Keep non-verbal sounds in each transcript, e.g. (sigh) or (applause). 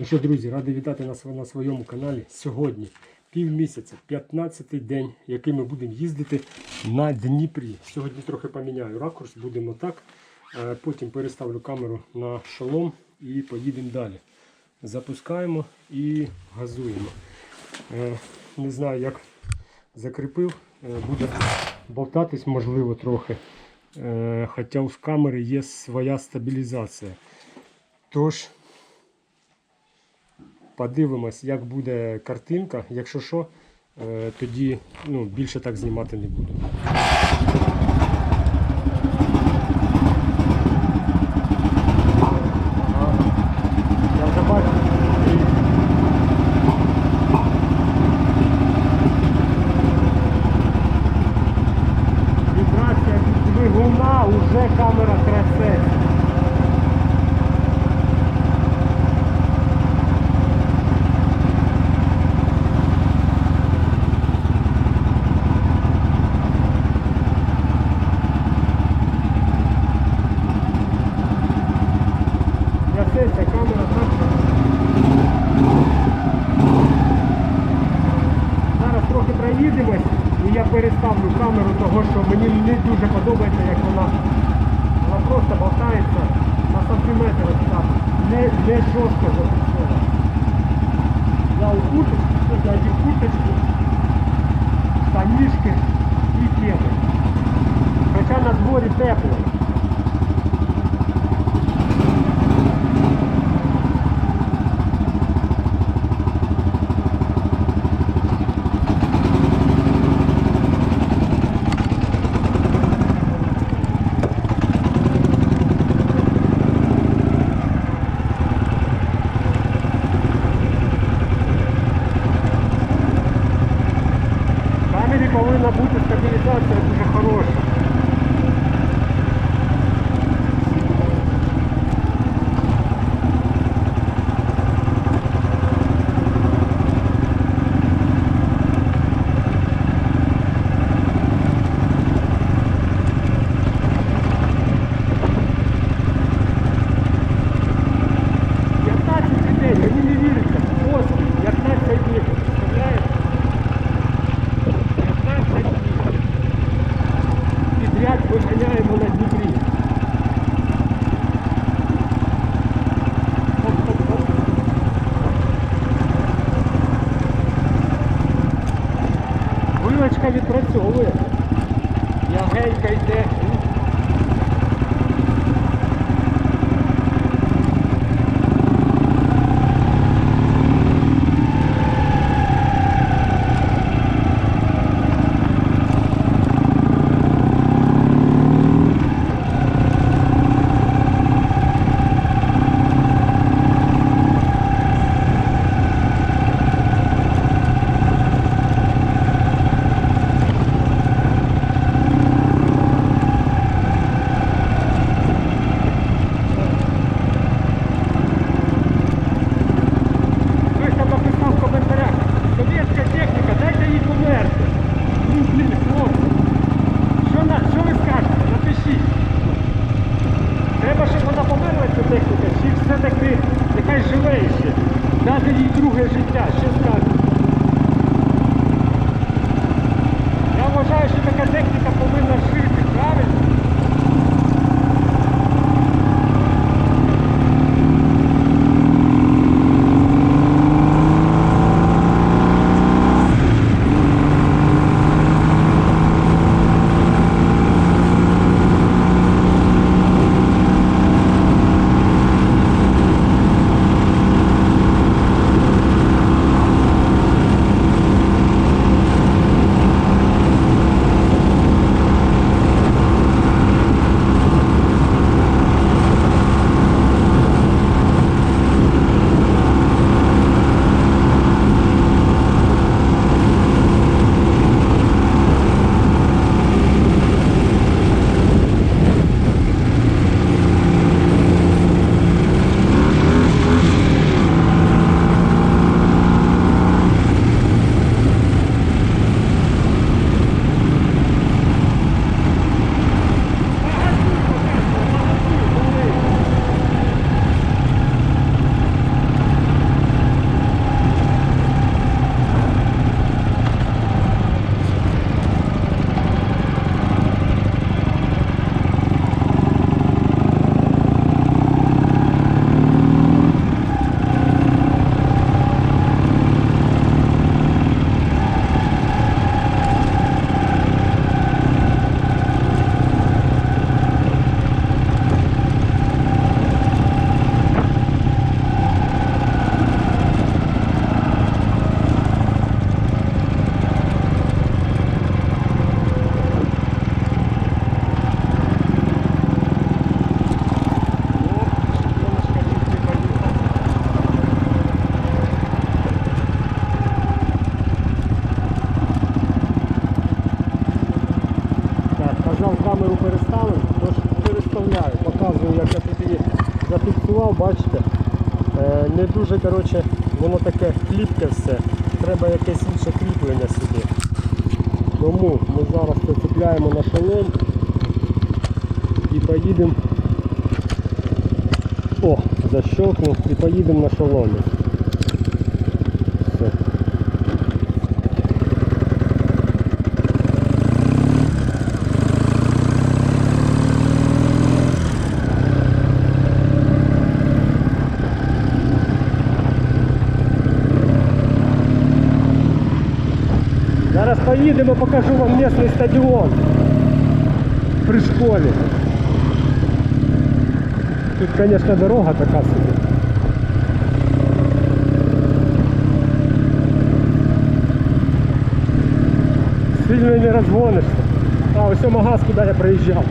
Ну що, друзі, радий вітати нас на своєму каналі. Сьогодні півмісяця, 15-й день, який ми будемо їздити на Дніпрі. Сьогодні трохи поміняю ракурс, будемо так. Е, Потім переставлю камеру на шолом і поїдемо далі. Запускаємо і газуємо. Е, Не знаю, як закріпив, Е, буде болтатись, можливо, трохи. Хоча у камери є своя стабілізація. Тож, подивимось, як буде картинка. Якщо що, е, тоді ну, більше так знімати не буду. Вібрація від двигуна, уже камера. Трясеться камера так. Зараз трохи і я переставлю камеру того, що мені не дуже подобається, як вона, вона просто болтається на сантиметр так. Не, не жорстко зафіксована. Я у куточку, я одів куточку, штанішки і кеди. Хоча на дворі тепло. камеру переставив, тож переставляю, показую, як я тут її зафіксував, бачите. Е, не дуже коротше, воно таке кліпке все. Треба якесь інше кріплення сюди. Тому ми зараз прицепляємо на шолом і поїдемо. О, защелкнув і поїдемо на шоломі. Поїдемо, покажу вам місний стадіон при школі. Тут, звісно, дорога така собі. Сильно не розгонишся. А, ось магаз, куди я приїжджав.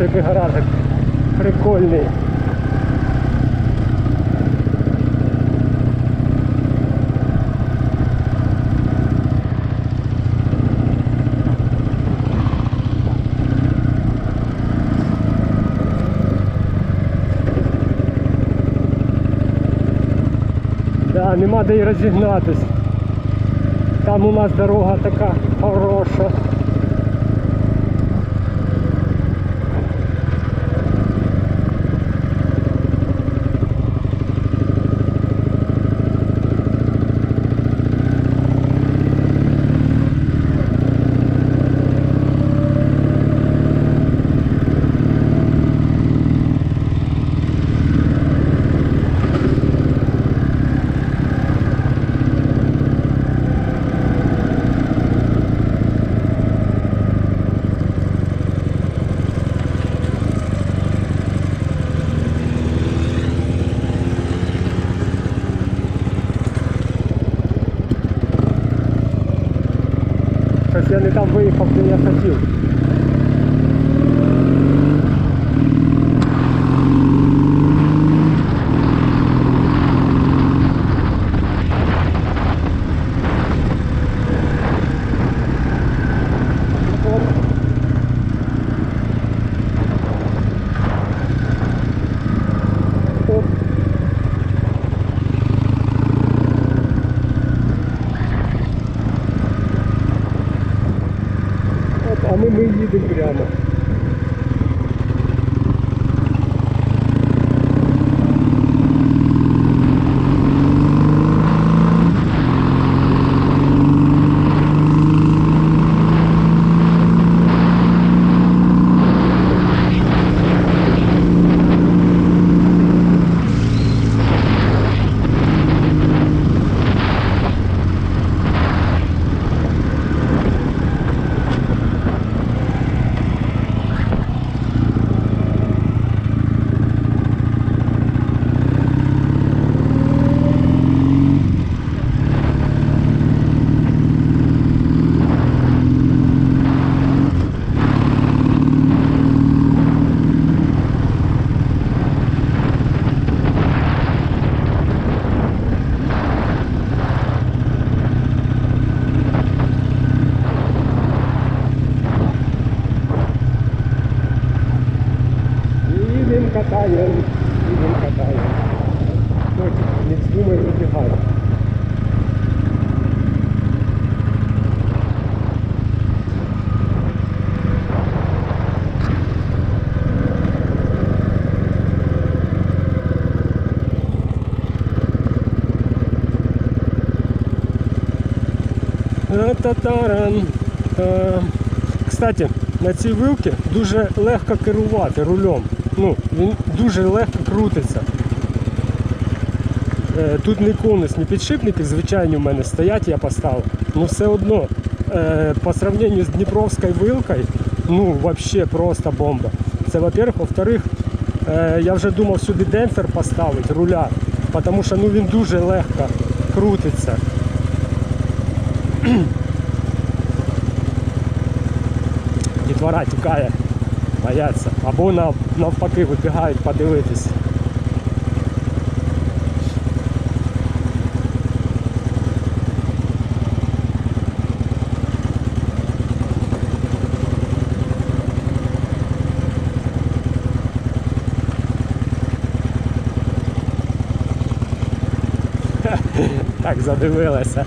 Дивіться, гаражик. Прикольний. Да, нема де й розігнатись. Там у нас дорога така хороша. Щось я не там виїхав, де я хотів. Оп. Оп. Оп, їдемо прямо. Та-та-тарам. Та. Кстати, на цій вилці дуже легко керувати рулем. Ну, він дуже легко крутиться. Е, Тут не конус, ні підшипники, звичайні в мене стоять, я поставив. Ну все одно, е, по сравнению з Дніпровською вилкою, ну взагалі просто бомба. Це во-первых. Во-вторых, е, я вже думав сюди демпфер поставити, руля, тому що ну, він дуже легко крутиться. Дітвора тікає, бояться. Або нав- навпаки вибігають подивитись. (laughs) Так задивилася.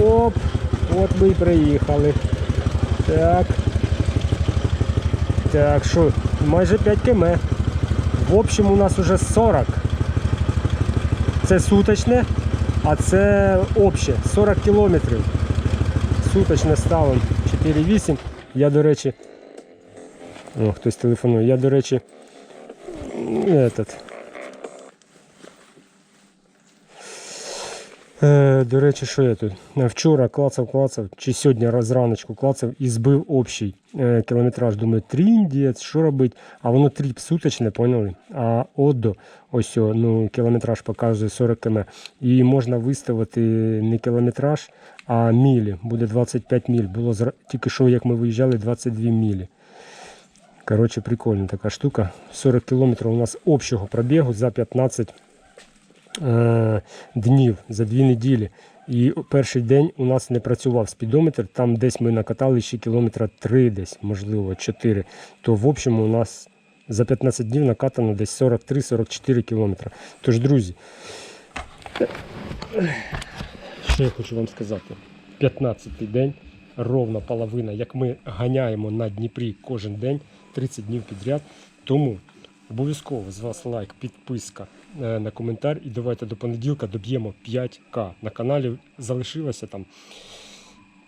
Оп, от ми і приїхали. Так. Так, що, майже 5 км. В общем, у нас уже 40. Це суточне, а це обще 40 кілометрів. Суточне ставимо 4,8. Я, до речі. О, хтось телефонує. Я, до речі. Этот. Е, до речі, що я тут? Е, Вчора клацав, клацав, чи сьогодні раночку клацав і збив общий е, кілометраж. Думаю, тріндець, що робить? А воно тріп суточне, поняли? А оддо, ось о, ну, кілометраж показує 40 км. І можна виставити не кілометраж, а мілі. Буде 25 міль. Було тільки що, як ми виїжджали, 22 мілі. Коротше, прикольна така штука. 40 кілометрів у нас общого пробігу за 15 е, днів за дві неділі. І перший день у нас не працював спідометр, там десь ми накатали ще кілометра 3 десь, можливо, 4. То в общому у нас за 15 днів накатано десь 43-44 кілометри. Тож, друзі, що я хочу вам сказати? 15-й день, ровна половина, як ми ганяємо на Дніпрі кожен день, 30 днів підряд. Тому обов'язково з вас лайк, підписка е, на коментар і давайте до понеділка доб'ємо 5К. На каналі залишилося там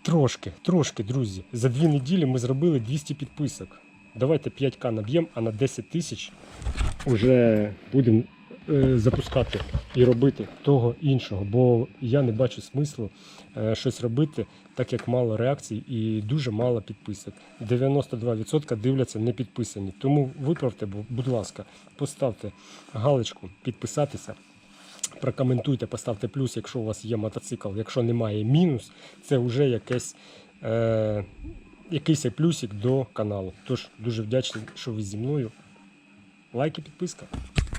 трошки, трошки, друзі. За дві неділі ми зробили 200 підписок. Давайте 5К наб'ємо, а на 10 тисяч вже будемо е, запускати і робити того іншого. Бо я не бачу смислу е, щось робити, так як мало реакцій і дуже мало підписок. 92% дивляться не підписані. Тому виправте, будь ласка, поставте галочку, підписатися. Прокоментуйте, поставте плюс, якщо у вас є мотоцикл. Якщо немає мінус, це вже якесь, е, якийсь плюсик до каналу. Тож дуже вдячний, що ви зі мною. Лайк і підписка.